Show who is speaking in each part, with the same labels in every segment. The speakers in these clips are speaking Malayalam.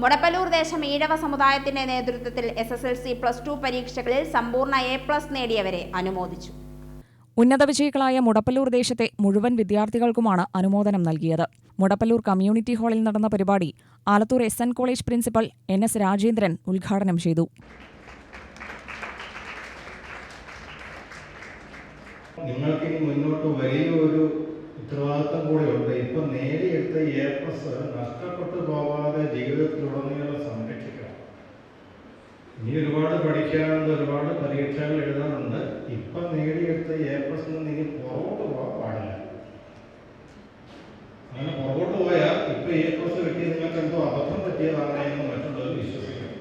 Speaker 1: മുടപ്പലൂർ ദേശം ഈഴവ സമുദായത്തിന്റെ നേതൃത്വത്തിൽ S S L C plus two പരീക്ഷകളിൽ സമ്പൂർണ എ പ്ലസ് നേടിയവരെ അനുമോദിച്ചു.
Speaker 2: ഉന്നത വിജയികളായ മുടപ്പല്ലൂർ ദേശത്തെ മുഴുവൻ വിദ്യാർത്ഥികൾക്കുമാണ് അനുമോദനം നൽകിയത്. മുടപ്പല്ലൂർ കമ്മ്യൂണിറ്റി ഹാളിൽ നടന്ന പരിപാടി Alathur S N college principal N S Rajendran ഉദ്ഘാടനം ചെയ്തു.
Speaker 3: നിങ്ങൾക്ക് മുന്നോട്ട് വലിയൊരു ഉത്തരവാദിത്തം ഉണ്ട് ഇപ്പം നേടിയെടുത്ത എ പ്ലസ് നഷ്ടപ്പെട്ടു പോവാതെ ജീവിതത്തിലുടനീളം സംരക്ഷിക്കണം. ഇനി ഒരുപാട് പഠിക്കാനുണ്ട് ഒരുപാട് പരീക്ഷകൾ എഴുതാനുണ്ട്. ഇപ്പം നേടിയെടുത്ത എ പ്ലസ് ഇനി പുറകോട്ട് പോകാൻ പാടില്ല. അങ്ങനെ പുറകോട്ട് പോയാൽ ഇപ്പം എ പ്ലസ് കിട്ടി നിങ്ങൾക്ക് എന്തോ അബദ്ധം പറ്റിയതാണ് എന്ന് മറ്റുള്ളവർ വിശ്വസിക്കണം.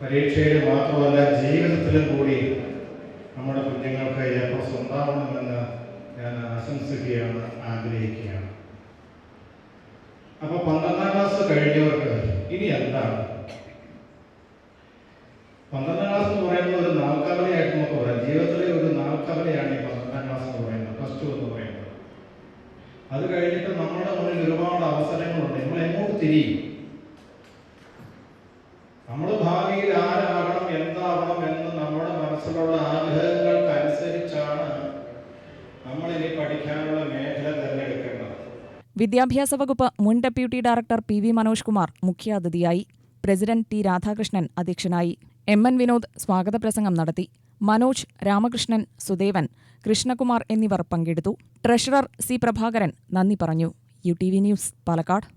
Speaker 3: പരീക്ഷയിൽ മാത്രമല്ല ജീവിതത്തിലും കൂടി നമ്മുടെ കുഞ്ഞുങ്ങൾക്ക് ഉണ്ടാവണമെന്ന് ഞാൻ ആശംസിക്കുകയാണ് ആഗ്രഹിക്കുകയാണ്. അപ്പൊ പന്ത്രണ്ടാം ക്ലാസ് കഴിഞ്ഞവർക്ക് ഇനി എന്താണ്? പന്ത്രണ്ടാം ക്ലാസ് എന്ന് പറയുന്നത് ഒരു നാൽക്കവലയായിട്ട് നമുക്ക് പറയാം. ജീവിതത്തിലെ ഒരു നാൽക്കവലയാണ് ഈ പന്ത്രണ്ടാം ക്ലാസ് എന്ന് പറയുന്നത് പ്ലസ് ടു എന്ന് പറയുന്നത്. അത് കഴിഞ്ഞിട്ട് നമ്മുടെ മുന്നിൽ ഒരുപാട് അവസരങ്ങളുണ്ട്. നമ്മൾ എങ്ങോട്ട് തിരിയും? നമ്മൾ ഭാവിയിൽ ആരാകണം എന്താവണം എന്ന് നമ്മുടെ മനസ്സിലുള്ള ആഗ്രഹങ്ങൾക്കനുസരിച്ചാണ് നമ്മൾ ഇനി പഠിക്കാനുള്ള മേഖല തിരഞ്ഞെടുക്കേണ്ടത്
Speaker 2: വിദ്യാഭ്യാസ വകുപ്പ് മുൻ deputy director P V Manoj Kumar മുഖ്യാതിഥിയായി. പ്രസിഡന്റ് ടി രാധാകൃഷ്ണൻ അധ്യക്ഷനായി. എം എൻ വിനോദ് സ്വാഗത പ്രസംഗം നടത്തി. മനോജ് രാമകൃഷ്ണൻ സുദേവൻ കൃഷ്ണകുമാർ എന്നിവർ പങ്കെടുത്തു. ട്രഷറർ സി പ്രഭാകരൻ നന്ദി പറഞ്ഞു. U T V news Palakkad.